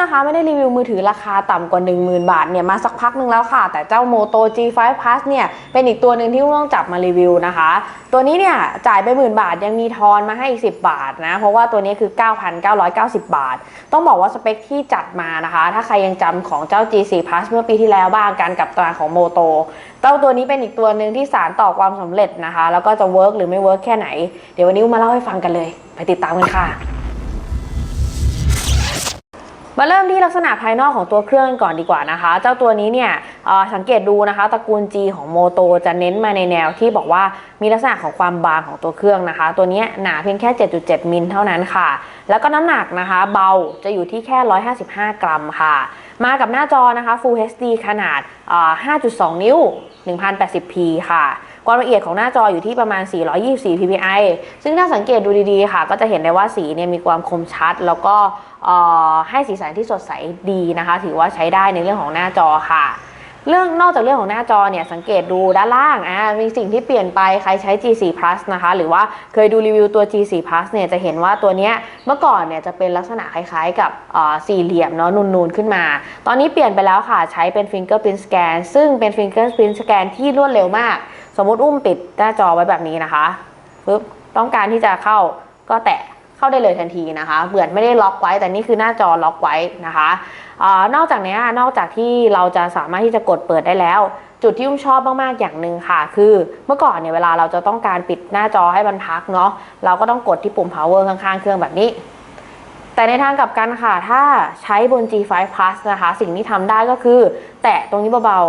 นะคะไม่ได้รีวิวมือถือราคาต่ำกว่า 10,000 บาทเนี่ยมาสักพักหนึงแล้วค่ะ แต่เจ้า Moto G5 Plus เนี่ยเป็นอีกตัวหนึ่งที่อุ้มต้องจับมารีวิวนะคะ ตัวนี้เนี่ยจ่ายไปหมื่นบาทยังมีทอนมาให้อีก 10 บาทนะ เพราะว่าตัวนี้คือ 9,990 บาท ต้องบอกว่าสเปคที่จัดมานะคะ ถ้าใครยังจำของเจ้า G4 Plus เมื่อปีที่แล้วบ้างการกับตัวของ Moto เจ้าตัวนี้เป็นอีกตัวหนึ่งที่สารต่อความสำเร็จนะคะ แล้วก็จะเวิร์กหรือไม่เวิร์กแค่ไหน เดี๋ยววันนี้อุ้มมาเล่าให้ฟังกันเลย ไปติดตามกันค่ะ มาเริ่มที่ลักษณะภายนอกของตัวเครื่องก่อนดีกว่านะคะ เจ้าตัวนี้เนี่ยสังเกตดูนะคะตระกูล G ของโมโตจะเน้นมาในแนวที่บอกว่ามีลักษณะของความบางของตัวเครื่องนะคะ ตัวนี้หนาเพียงแค่ 7.7 มิลเท่านั้นค่ะ แล้วก็น้ำหนักนะคะ เบาจะอยู่ที่แค่ 155 กรัมค่ะ มากับหน้าจอนะคะ Full HD ขนาด 5.2 นิ้ว 1080p ค่ะ ความละเอียดของหน้าจออยู่ที่ประมาณ 424 ppi ซึ่งถ้าสังเกตดูดีๆ ค่ะ ก็จะเห็นได้ว่าสีเนี่ยมีความคมชัด แล้วก็ให้สีสันที่สดใสดีนะคะ ถือว่าใช้ได้ในเรื่องของหน้าจอค่ะ เรื่องนอกจากเรื่องของหน้าจอเนี่ยสังเกตดูด้านล่างอ่ามีสิ่งที่เปลี่ยนไปใครใช้ G4 Plus นะคะ หรือว่าเคยดูรีวิวตัว G4 Plus เนี่ยจะเห็นว่าตัวเนี้ยเมื่อก่อนเนี่ยจะเป็นลักษณะคล้ายๆ กับอ่อสี่เหลี่ยมเนาะนูนๆขึ้นมา ตอนนี้เปลี่ยนไปแล้วค่ะใช้เป็น Fingerprint Scan ซึ่งเป็น Fingerprint Scan ที่รวดเร็วมาก สมมติอุ้มปิดหน้าจอไว้แบบนี้นะคะปึ๊บต้องการที่จะเข้าก็แตะ เข้าได้เลยทันทีนะคะ เหมือนไม่ได้ล็อกไว้ แต่นี่คือหน้าจอล็อกไว้นะคะอนอกจากนี้นอกจากที่เราจะสามารถที่จะกดเปิดได้แล้ว จุดที่อุ้มชอบมากๆอย่างหนึ่งค่ะ คือเมื่อก่อนเนี่ยเวลาเราจะต้องการปิดหน้าจอให้มันพักเนาะเราก็ต้องกดที่ปุ่ม power ข้างๆ เครื่องแบบนี้ แต่ในทางกลับกันค่ะ ถ้าใช้บน G5 Plus นะคะ สิ่งที่ทำได้ก็คือ แตะตรงนี้เบา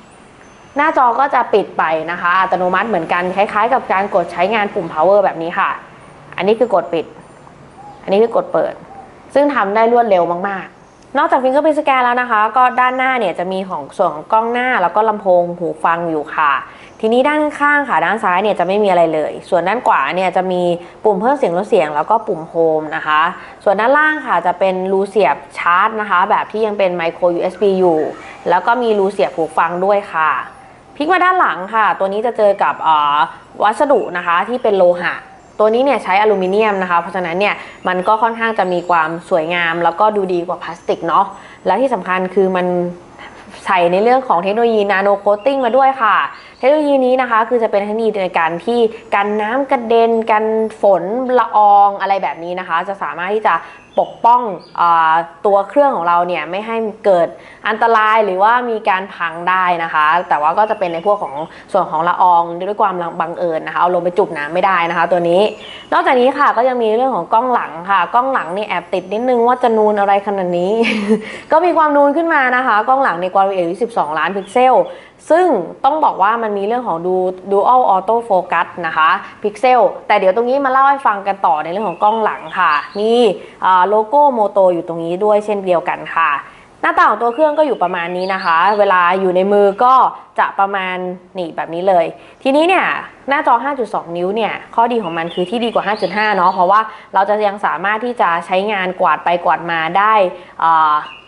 ๆ หน้าจอก็จะปิดไปนะคะ อัตโนมัติเหมือนกันคล้ายๆ กับการกดใช้งานปุ่ม power แบบนี้ค่ะ อันนี้คือกดปิด อันนี้คือกดเปิด ซึ่งทำได้รวดเร็วมาก ๆ นอกจาก Fingerprint Scan แล้วนะคะ ก็ด้านหน้าเนี่ยจะมีของส่วนของกล้องหน้าแล้วก็ลำโพงหูฟังอยู่ค่ะ ทีนี้ด้านข้างค่ะ ด้านซ้ายเนี่ยจะไม่มีอะไรเลย ส่วนด้านขวาเนี่ยจะมีปุ่มเพิ่มเสียงลดเสียง แล้วก็ปุ่มโฮมนะคะ ส่วนด้านล่างค่ะจะเป็นรูเสียบชาร์จนะคะ แบบที่ยังเป็น micro USB อยู่ แล้วก็มีรูเสียบหูฟังด้วยค่ะพลิกมาด้านหลังค่ะ ตัวนี้จะเจอกับออวัสดุนะคะที่เป็นโลหะ ตัวนี้เนี่ยใช้อลูมิเนียมนะคะ เพราะฉะนั้นเนี่ยมันก็ค่อนข้างจะมีความสวยงาม แล้วก็ดูดีกว่าพลาสติกเนาะและที่สำคัญคือมัน ใส่ในเรื่องของเทคโนโลยีนาโนโคตติ้งมาด้วยค่ะ เทคโนโลยีนี้นะคะ คือจะเป็นเทคโนโลยีในการที่กันน้ำกระเด็นกันฝนละอองอะไรแบบนี้นะคะ จะสามารถที่จะปกป้องอตัวเครื่องของเราเนี่ยไม่ให้เกิดอันตรายหรือว่ามีการพังได้นะคะ แต่ว่าก็จะเป็นในพวกของส่วนของละอองด้วยความบังเอิญนะคะเอาลงไปจุ่มน้ำไม่ได้นะคะ ตัวนี้ นอกจากนี้ค่ะก็ยังมีเรื่องของกล้องหลังค่ะ กล้องหลังนี่แอบติดนิดนึงว่าจะนูนอะไรขนาดนี้ ก็มีความนูนขึ้นมานะคะ กล้องหลังในความละเอียดอยู่12 ล้านพิกเซล ซึ่งต้องบอกว่ามันมีเรื่องของดู dual auto focus นะคะพิกเซลแต่เดี๋ยวตรงนี้มาเล่าให้ฟังกันต่อในเรื่องของกล้องหลังค่ะ มีอ่โลโก้โมโตอยู่ตรงนี้ด้วยเช่นเดียวกันค่ะ หน้าตาของตัวเครื่องก็อยู่ประมาณนี้นะคะ เวลาอยู่ในมือก็จะประมาณนี่แบบนี้เลย ทีนี้เนี่ยหน้าจอ 5.2 นิ้วเนี่ยข้อดีของมันคือที่ดีกว่า 5.5 เนาะเพราะว่าเราจะยังสามารถที่จะใช้งานกวาดไปกวาดมาได้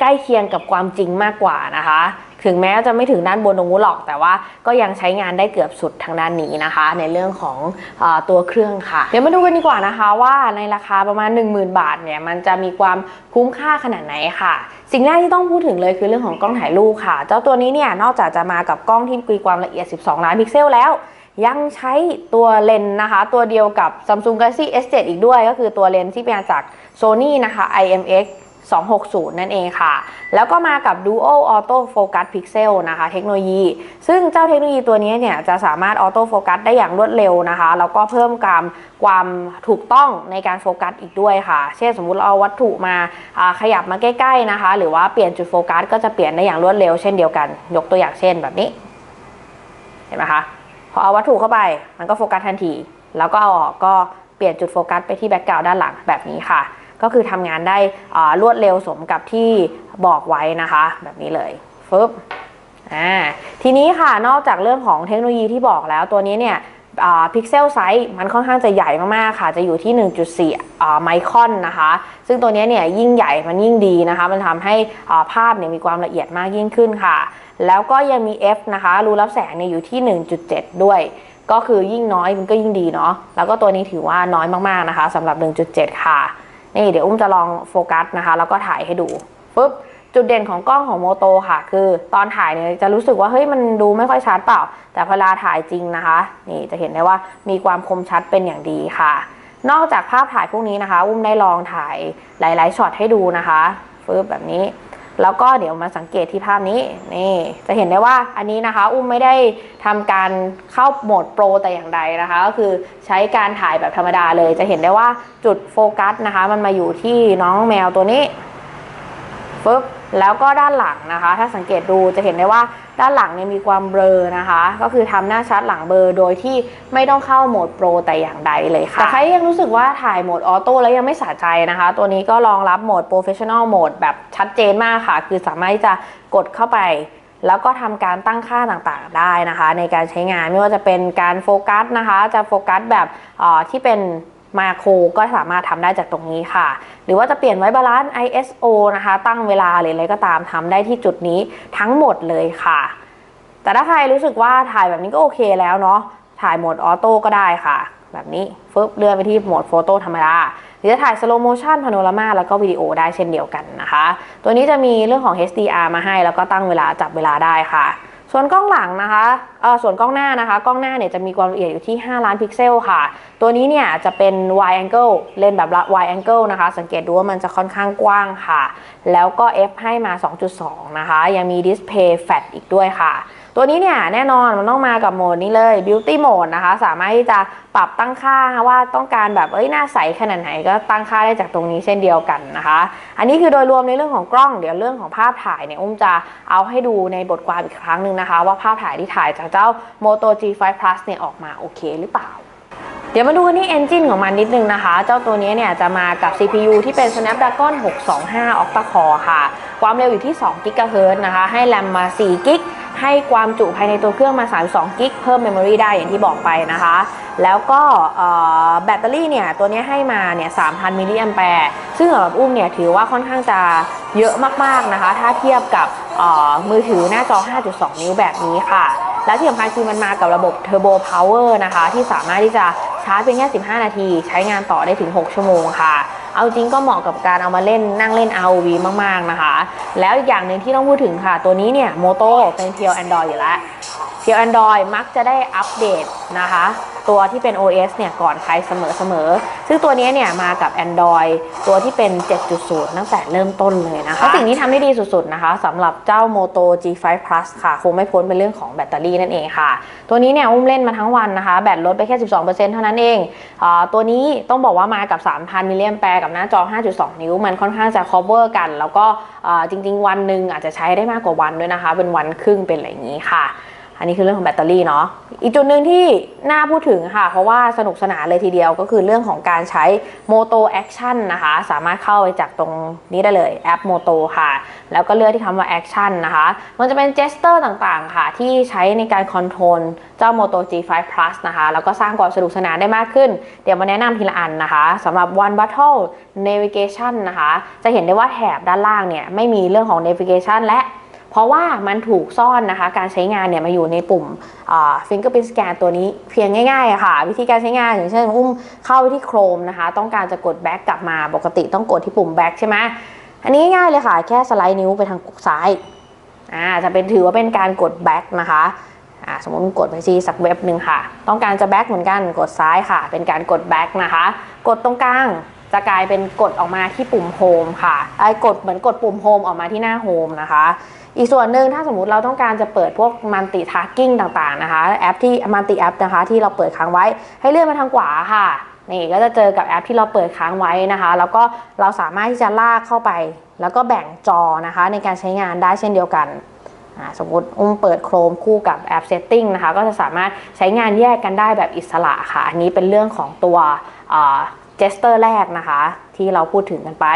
ใกล้เคียงกับความจริงมากกว่านะคะ ถึงแม้จะไม่ถึงด้านบนตรงนู้นหรอก แต่ว่าก็ยังใช้งานได้เกือบสุดทางด้านนี้นะคะ ในเรื่องของอตัวเครื่องค่ะ เดี๋ยวมาดูกันดีกว่านะคะว่าในราคาประมาณ 10,000 บาทเนี่ยมันจะมีความคุ้มค่าขนาดไหนค่ะ สิ่งแรกที่ต้องพูดถึงเลยคือเรื่องของกล้องถ่ายรูปค่ะ เจ้าตัวนี้เนี่ยนอกจากจะมากับกล้องที่มีความละเอียด 12 ล้านพิกเซลแล้วยังใช้ตัวเลนส์นะคะ ตัวเดียวกับ Samsung Galaxy S7 อีกด้วย ก็คือตัวเลนส์ที่มาจาก Sony นะคะ IMX 260 นั่นเองค่ะ แล้วก็มากับ Dual Auto Focus Pixel นะคะ เทคโนโลยี ซึ่งเจ้าเทคโนโลยีตัวนี้เนี่ยจะสามารถออโต้โฟกัสได้อย่างรวดเร็วนะคะ แล้วก็เพิ่มความความถูกต้องในการโฟกัสอีกด้วยค่ะ เช่นสมมุติเราเอาวัตถุมาอ่าขยับมาใกล้ๆนะคะ หรือว่าเปลี่ยนจุดโฟกัสก็จะเปลี่ยนได้อย่างรวดเร็วเช่นเดียวกัน ยกตัวอย่างเช่นแบบนี้ เห็นไหมคะ พอเอาวัตถุเข้าไป มันก็โฟกัสทันที แล้วก็เอาออกก็เปลี่ยนจุดโฟกัสไปที่แบ็กกราวด์ด้านหลังแบบนี้ค่ะ ก็คือทำงานได้รวดเร็วสมกับที่บอกไว้นะคะ แบบนี้เลยฟึบอ่าทีนี้ค่ะนอกจากเรื่องของเทคโนโลยีที่บอกแล้วตัวนี้เนี่ยพิกเซลไซส์มันค่อนข้างจะใหญ่มาก ๆ ค่ะ จะอยู่ที่ 1.4อ่าไมครอนนะคะ ซึ่งตัวนี้เนี่ยยิ่งใหญ่มันยิ่งดีนะคะ มันทำให้ภาพเนี่ยมีความละเอียดมากยิ่งขึ้นค่ะ แล้วก็ยังมี f นะคะ รูรับแสงเนี่ยอยู่ที่ 1.7 ด้วย ก็คือยิ่งน้อยมันก็ยิ่งดีเนาะแล้วก็ตัวนี้ถือว่าน้อยมาก ๆ นะคะสำหรับ 1.7 ค่ะ นี่เดี๋ยวอุ้มจะลองโฟกัสนะคะ แล้วก็ถ่ายให้ดูปุ๊บจุดเด่นของกล้องของโมโตค่ะ คือตอนถ่ายเนี่ยจะรู้สึกว่าเฮ้ยมันดูไม่ค่อยชัดเปล่า แต่เวลาถ่ายจริงนะคะ นี่จะเห็นได้ว่ามีความคมชัดเป็นอย่างดีค่ะ นอกจากภาพถ่ายพวกนี้นะคะ อุ้มได้ลองถ่ายหลาย ๆช็อตให้ดูนะคะฟืบแบบนี้ แล้วก็เดี๋ยวมาสังเกตที่ภาพนี้นี่จะเห็นได้ว่าอันนี้นะคะ อุ้มไม่ได้ทำการเข้าโหมดโปรแต่อย่างใดนะคะ ก็คือใช้การถ่ายแบบธรรมดาเลย จะเห็นได้ว่าจุดโฟกัสนะคะ มันมาอยู่ที่น้องแมวตัวนี้ปึ๊บ แล้วก็ด้านหลังนะคะ ถ้าสังเกตดูจะเห็นได้ว่าด้านหลังเนี่ยมีความเบลอนะคะ ก็คือทำหน้าชัดหลังเบลอโดยที่ไม่ต้องเข้าโหมดโปรแต่อย่างใดเลยค่ะแต่ใครยังรู้สึกว่าถ่ายโหมดออโต้แล้วยังไม่สะใจนะคะ ตัวนี้ก็รองรับโหมดโปรเฟชชั่นอลโหมดแบบชัดเจนมากค่ะ คือสามารถจะกดเข้าไปแล้วก็ทำการตั้งค่าต่างๆได้นะคะ ในการใช้งานไม่ว่าจะเป็นการโฟกัสนะคะ จะโฟกัสแบบที่เป็น มาโครก็สามารถทำได้จากตรงนี้ค่ะ หรือว่าจะเปลี่ยนไว้บาลานซ์ ISO นะคะ ตั้งเวลาหรืออะไรก็ตามทำได้ที่จุดนี้ทั้งหมดเลยค่ะ แต่ถ้าใครรู้สึกว่าถ่ายแบบนี้ก็โอเคแล้วเนาะถ่ายโหมดออโต้ก็ได้ค่ะ แบบนี้ฟึบเลื่อนไปที่โหมดโฟโต้ธรรมดาหรือจะถ่ายสโลโมชันพาโนรามาแล้วก็วิดีโอได้เช่นเดียวกันนะคะ ตัวนี้จะมีเรื่องของ HDR มาให้แล้วก็ตั้งเวลาจับเวลาได้ค่ะ ส่วนกล้องหลังนะคะเออส่วนกล้องหน้านะคะ กล้องหน้าเนี่ยจะมีความละเอียดอยู่ที่ 5 ล้านพิกเซลค่ะ ตัวนี้เนี่ยจะเป็น wide angle เลนแบบ wide angle นะคะ สังเกตดูว่ามันจะค่อนข้างกว้างค่ะ แล้วก็ f ให้มา 2.2 นะคะ ยังมีดิสเพย์แฟลชอีกด้วยค่ะ ตัวนี้เนี่ยแน่นอนมันต้องมากับโหมดนี้เลย beauty mode นะคะ สามารถที่จะปรับตั้งค่าว่าต้องการแบบเอ้ยหน้าใสขนาดไหนก็ตั้งค่าได้จากตรงนี้เช่นเดียวกันนะคะ อันนี้คือโดยรวมในเรื่องของกล้องเดี๋ยวเรื่องของภาพถ่ายเนี่ยอุ้มจะเอาให้ดูในบทความอีกครั้งหนึ่งนะคะ ว่าภาพถ่ายที่ถ่ายจากเจ้า Moto G5 Plus เนี่ยออกมาโอเคหรือเปล่าเดี๋ยวมาดูกันที่ Engine ของมันนิดนึงนะคะ เจ้าตัวนี้เนี่ยจะมากับ CPU ที่เป็น Snapdragon 625 Octa Core ค่ะ ความเร็วอยู่ที่2 GHz นะคะ ให้แรมมา4 g b ให้ความจุภายในตัวเครื่องมา 32 g b เพิ่ม Memory ได้อย่างที่บอกไปนะคะ แล้วก็แบตเตอรี่เนี่ย ตัวนี้ให้มาเนี่ย 3,000 มิลลิแอมแปร์ ซึ่งสำหรับอุ้มเนี่ย ถือว่าค่อนข้างจะเยอะมาก ๆ นะคะ ถ้าเทียบกับ มือถือหน้าจอ 5.2 นิ้วแบบนี้ค่ะ และที่สำคัญคือมันมากับระบบ Turbo Power นะคะ ที่สามารถที่จะชาร์จเพียงแค่ 15 นาที ใช้งานต่อได้ถึง 6 ชั่วโมงค่ะ เอาจริงก็เหมาะกับการเอามาเล่นนั่งเล่น ROV มาก ๆ นะคะ แล้วอีกอย่างหนึ่งที่ต้องพูดถึงค่ะ ตัวนี้เนี่ยโมโตเป็นเพียว Android อยู่แล้วเพียว Android มักจะได้อัปเดตนะคะ ตัวที่เป็น OS เนี่ยก่อนใครเสมอๆ ซึ่งตัวนี้เนี่ยมากับ Android ตัวที่เป็น 7.0 ตั้งแต่เริ่มต้นเลยนะคะและสิ่งที่ทำได้ดีสุดๆนะคะสำหรับเจ้า Moto G5 Plus ค่ะคงไม่พ้นเป็นเรื่องของแบตเตอรี่นั่นเองค่ะ ตัวนี้เนี่ยอุ้มเล่นมาทั้งวันนะคะ แบตลดไปแค่ 12%เท่านั้นเองอาตัวนี้ต้องบอกว่ามากับ 3,000 มิลลิแอมแปร์กับหน้าจอ 5.2 นิ้ว มันค่อนข้างจะ cover กัน แล้วก็อ่าจริงๆ วันหนึ่งอาจจะใช้ได้มากกว่าวันด้วยนะคะ เป็นวันครึ่งเป็นอะไรอย่างนี้ค่ะ อันนี้คือเรื่องของแบตเตอรี่เนาะอีกจุดหนึ่งที่น่าพูดถึงค่ะ เพราะว่าสนุกสนานเลยทีเดียวก็คือเรื่องของการใช้ Moto Action นะคะ สามารถเข้าไปจากตรงนี้ได้เลยแอป Moto ค่ะ แล้วก็เลือกที่คำว่า Action นะคะ มันจะเป็นเจสเตอร์ต่างๆ ค่ะ ที่ใช้ในการคอนโทรลเจ้า Moto G5 Plus นะคะ แล้วก็สร้างความสนุกสนานได้มากขึ้น เดี๋ยวมาแนะนำทีละอันนะคะสำหรับ One Battle Navigation นะคะ จะเห็นได้ว่าแถบด้านล่างเนี่ยไม่มีเรื่องของ Navigation และ เพราะว่ามันถูกซ่อนนะคะ การใช้งานเนี่ยมาอยู่ในปุ่ม fingerprint scan ตัวนี้เพียงง่ายๆค่ะ วิธีการใช้งานอย่างเช่นอุ้มเข้าไปที่ Chrome นะคะ ต้องการจะกด back กลับมาปกติต้องกดที่ปุ่ม back ใช่ไหมอันนี้ง่ายเลยค่ะ แค่สไลด์นิ้วไปทางซ้ายอ่าจะเป็นถือว่าเป็นการกด back นะคะอ่าสมมติกดไปที่สักเว็บหนึ่งค่ะ ต้องการจะ back เหมือนกันกดซ้ายค่ะ เป็นการกด back นะคะ กดตรงกลาง จะกลายเป็นกดออกมาที่ปุ่มโฮมค่ะไอ้กดเหมือนกดปุ่มโฮมออกมาที่หน้าโฮมนะคะ อีกส่วนหนึ่งถ้าสมมุติเราต้องการจะเปิดพวกมันติทาร์กิ้งต่างๆนะคะ แอปที่มันติแอปนะคะ ที่เราเปิดค้างไว้ให้เลื่อนมาทางขวาค่ะนี่ก็จะเจอกับแอปที่เราเปิดค้างไว้นะคะ แล้วก็เราสามารถที่จะลากเข้าไป แล้วก็แบ่งจอนะคะ ในการใช้งานได้เช่นเดียวกันสมมติอุ้มเปิด Chrome คู่กับแอป Setting นะคะ ก็จะสามารถใช้งานแยกกันได้แบบอิสระค่ะ อันนี้เป็นเรื่องของตัว เจสเตอร์แรกนะคะ ที่เราพูดถึงกันไป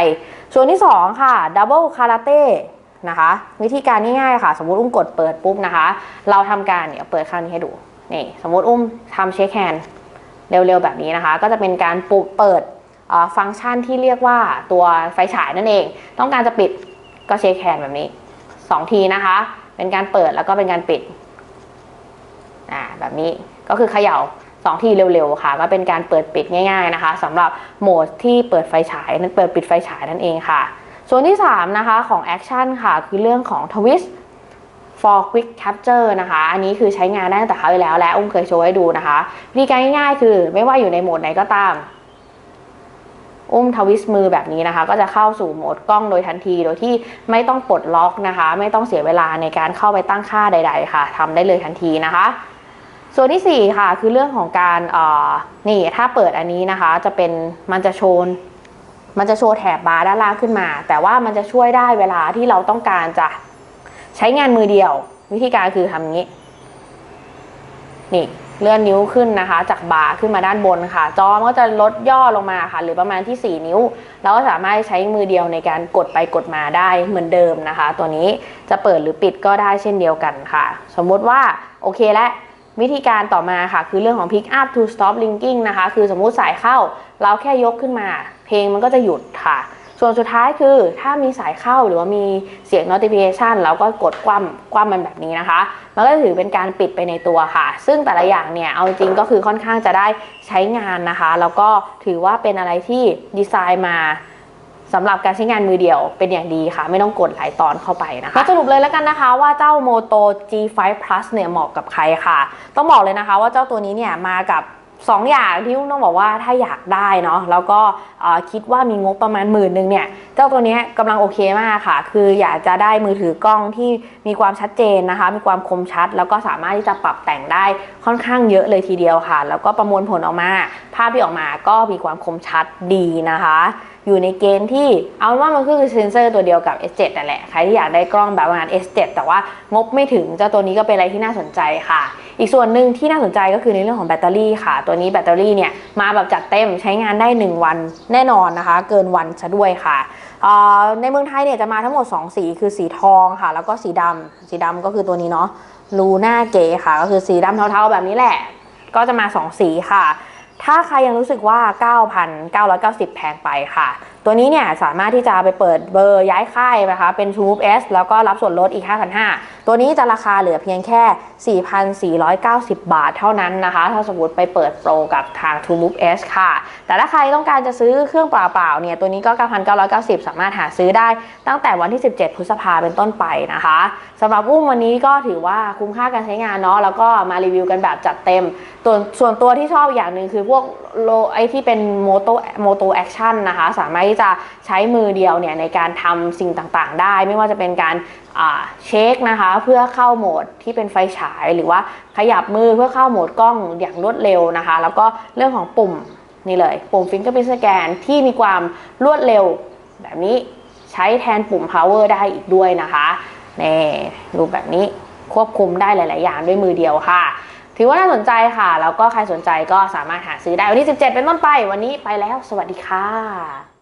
ส่วนที่ 2 ค่ะ Double Karate นะคะวิธีการง่ายๆค่ะ สมมติอุ้มกดเปิดปุ๊บนะคะ เราทำการเนี่ยเปิดข้างนี้ให้ดูนี่สมมติอุ้มทำเช็คแฮนด์เร็วๆแบบนี้นะคะ ก็จะเป็นการปุเปิดฟังก์ชันที่เรียกว่าตัวไฟฉายนั่นเอง ต้องการจะปิดก็เช็คแฮนด์แบบนี้ 2 ทีนะคะ เป็นการเปิดแล้วก็เป็นการปิดอ่าแบบนี้ก็คือเขย่า สองทีเร็วๆค่ะ ก็เป็นการเปิดปิดง่ายๆนะคะสำหรับโหมดที่เปิดไฟฉายนั้นเปิดปิดไฟฉายนั่นเองค่ะ ส่วนที่ 3 นะคะของ Action ค่ะ คือเรื่องของ Twist for Quick Capture นะคะ อันนี้คือใช้งานได้ตั้งแต่คราวที่แล้วและอุ้มเคยโชว์ให้ดูนะคะวิธีการง่ายๆ คือไม่ว่าอยู่ในโหมดไหนก็ตาม อุ้มทวิสมือแบบนี้นะคะ ก็จะเข้าสู่โหมดกล้องโดยทันที โดยที่ไม่ต้องปลดล็อกนะคะ ไม่ต้องเสียเวลาในการเข้าไปตั้งค่าใด ๆ ค่ะทำได้เลยทันทีนะคะ ส่วนที่ 4 ค่ะ คือเรื่องของการนี่ถ้าเปิดอันนี้นะคะ จะเป็นมันจะโชว์มันจะโชว์แถบบาร์ด้านล่างขึ้นมา แต่ว่ามันจะช่วยได้เวลาที่เราต้องการจะใช้งานมือเดียว วิธีการคือทำงนี้ นี่เลื่อนนิ้วขึ้นนะคะ จากบาร์ขึ้นมาด้านบนค่ะ จอมันก็จะลดย่อลงมาค่ะ หรือประมาณที่ 4 นิ้ว เราก็สามารถใช้มือเดียวในการกดไปกดมาได้เหมือนเดิมนะคะ ตัวนี้จะเปิดหรือปิดก็ได้เช่นเดียวกันค่ะ สมมติว่าโอเคและ วิธีการต่อมาค่ะ คือเรื่องของ pick up to stop linking นะคะ คือสมมุติสายเข้า เราแค่ยกขึ้นมา เพลงมันก็จะหยุดค่ะ ส่วนสุดท้ายคือถ้ามีสายเข้าหรือว่ามีเสียง notification เราก็กดคว่ำคว่ำมันแบบนี้นะคะ มันก็ถือเป็นการปิดไปในตัวค่ะ ซึ่งแต่ละอย่างเนี่ย เอาจริงก็คือค่อนข้างจะได้ใช้งานนะคะ แล้วก็ถือว่าเป็นอะไรที่ดีไซน์มา สำหรับการใช้งานมือเดียวเป็นอย่างดีค่ะ ไม่ต้องกดหลายตอนเข้าไปนะคะสรุปเลยแล้วกันนะคะว่าเจ้า Moto G5 Plus เนี่ยเหมาะกับใครค่ะ ต้องบอกเลยนะคะว่าเจ้าตัวนี้เนี่ยมากับสองอย่างที่ต้องบอกว่าถ้าอยากได้เนาะแล้วก็คิดว่ามีงบประมาณหมื่นหนึ่งเนี่ยเจ้าตัวนี้กำลังโอเคมากค่ะ คืออยากจะได้มือถือกล้องที่มีความชัดเจนนะคะ มีความคมชัด แล้วก็สามารถที่จะปรับแต่งได้ค่อนข้างเยอะเลยทีเดียวค่ะ แล้วก็ประมวลผลออกมา ภาพที่ออกมาก็มีความคมชัดดีนะคะ อยู่ในเกณฑ์ที่เอาว่ามันก็คือเซนเซอร์ตัวเดียวกับ S7 นั่นแหละ ใครที่อยากได้กล้องแบบประมาณ S7 แต่ว่างบไม่ถึงเจ้าตัวนี้ก็เป็นอะไรที่น่าสนใจค่ะ อีกส่วนหนึ่งที่น่าสนใจก็คือในเรื่องของแบตเตอรี่ค่ะ ตัวนี้แบตเตอรี่เนี่ยมาแบบจัดเต็มใช้งานได้ 1 วันแน่นอนนะคะ เกินวันซะด้วยค่ะในเมืองไทยเนี่ยจะมาทั้งหมด 2 สีคือสีทองค่ะ แล้วก็สีดำสีดำก็คือตัวนี้เนาะลูน่าเก๋ค่ะ ก็คือสีดำเทาๆแบบนี้แหละ ก็จะมา 2 สีค่ะ ถ้าใครยังรู้สึกว่า 9,990 แพงไปค่ะ ตัวนี้เนี่ยสามารถที่จะไปเปิดเบอร์ย้ายค่ายนะคะเป็น True S แล้วก็รับส่วนลดอีก 5,500 ตัวนี้จะราคาเหลือเพียงแค่ 4,490 บาทเท่านั้นนะคะ ถ้าสมมติไปเปิดโปรกับทาง True Move S ค่ะ แต่ถ้าใครต้องการจะซื้อเครื่องเปล่าๆเนี่ยตัวนี้ก็ 9,990 สามารถหาซื้อได้ตั้งแต่วันที่ 17 พฤษภาเป็นต้นไปนะคะสำหรับอุ้มวันนี้ก็ถือว่าคุ้มค่าการใช้งานเนาะแล้วก็มารีวิวกันแบบจัดเต็มตัวส่วนตัวที่ชอบอย่างหนึ่งคือพวกโลไอที่เป็นโมโตโมโตแอคชั่นนะคะสามารถที่จะใช้มือเดียวเนี่ยในการทำสิ่งต่างๆ ได้ ไม่ว่าจะเป็นการเช็คนะคะเพื่อเข้าโหมดที่เป็นไฟฉายหรือว่าขยับมือเพื่อเข้าโหมดกล้องอย่างรวดเร็วนะคะ แล้วก็เรื่องของปุ่มนี่เลย ปุ่ม Fingerprint Scan ที่มีความรวดเร็วแบบนี้ใช้แทนปุ่ม power ได้อีกด้วยนะคะนี่รูปแบบนี้ควบคุมได้หลาย ๆ อย่างด้วยมือเดียวค่ะ ถือว่าน่าสนใจค่ะ แล้วก็ใครสนใจก็สามารถหาซื้อได้วันที่ 17 เป็นต้นไป วันนี้ไปแล้ว สวัสดีค่ะ